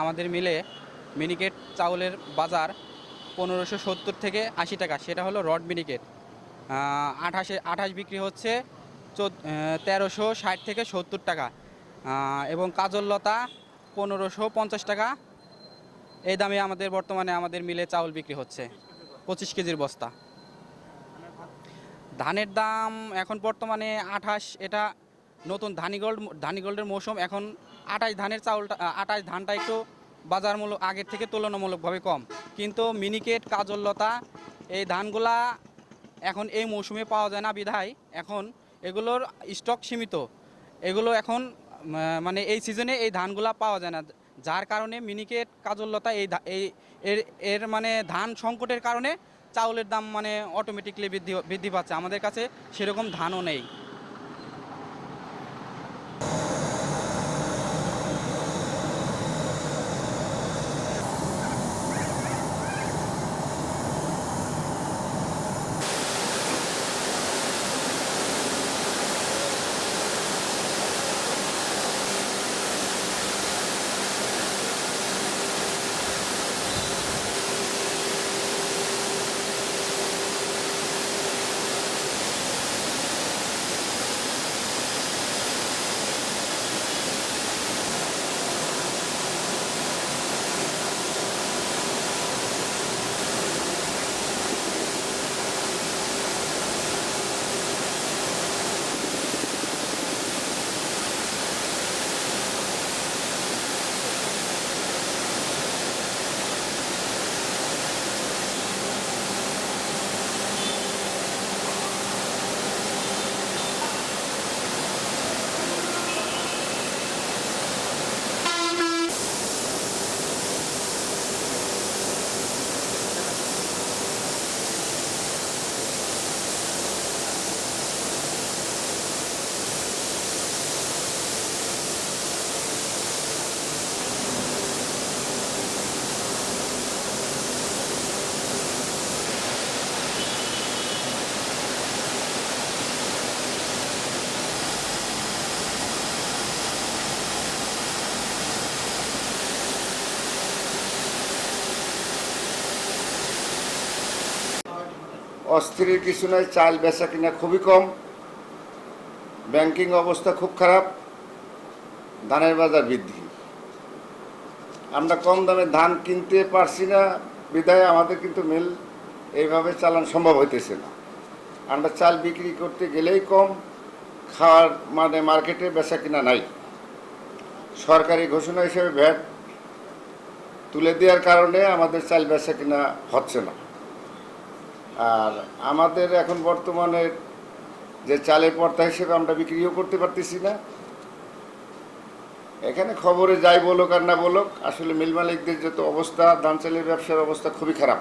আমাদের মিলে মিনিকেট চাউলের বাজার পনেরোশো সত্তর থেকে আশি টাকা। সেটা হলো রড মিনিকেট। আঠাশে, আঠাশ বিক্রি হচ্ছে তেরোশো ষাট থেকে সত্তর টাকা। এবং কাজল লতা পনেরোশো পঞ্চাশ টাকা। এই দামে আমাদের বর্তমানে আমাদের মিলে চাউল বিক্রি হচ্ছে। পঁচিশ কেজির বস্তা। ধানের দাম এখন বর্তমানে আঠাশ, এটা নতুন ধানিগোল্ড ধানিগোল্ডের মৌসুম এখন আটাশ ধানের চাউলটা আটাশ ধানটা একটু বাজার মূল্য আগের থেকে তুলনামূলকভাবে কম। কিন্তু মিনিকেট, কাজললতা, এই ধানগুলা এখন এই মৌসুমে পাওয়া যায় না বিধায়। এখন এগুলোর স্টক সীমিত। এগুলো এখন মানে এই সিজনে এই ধানগুলা পাওয়া যায় না। যার কারণে মিনিকেট, কাজললতা এই এই, এর এর মানে ধান সংকটের কারণে চাউলের দাম মানে অটোমেটিকলি বৃদ্ধি বৃদ্ধি পাচ্ছে। আমাদের কাছে সেরকম ধানও নেই। অস্থিরের কিছু নয় চাল বেচা কিনা খুবই কম। ব্যাংকিং অবস্থা খুব খারাপ, ধানের বাজার বৃদ্ধি। আমরা কম দামে ধান কিনতে পারছি না, বিধায় আমাদের কিন্তু মিল এইভাবে চালান সম্ভব হইতেছে না। আমরা চাল বিক্রি করতে গেলেই কম, খাওয়ার মানে মার্কেটে বেচা কিনা নাই। সরকারি ঘোষণা হিসেবে ভ্যাট তুলে দেওয়ার কারণে আমাদের চাল বেচা কিনা হচ্ছে না। আর আমাদের এখন বর্তমানে যে চালের পর্দা হিসেবে আমরা বিক্রিও করতে পারতেছি না। এখানে খবরে যাই বলুক আর না বলুক, আসলে মিল মালিকদের যত অবস্থা, ধান চালের ব্যবসার অবস্থা খুবই খারাপ।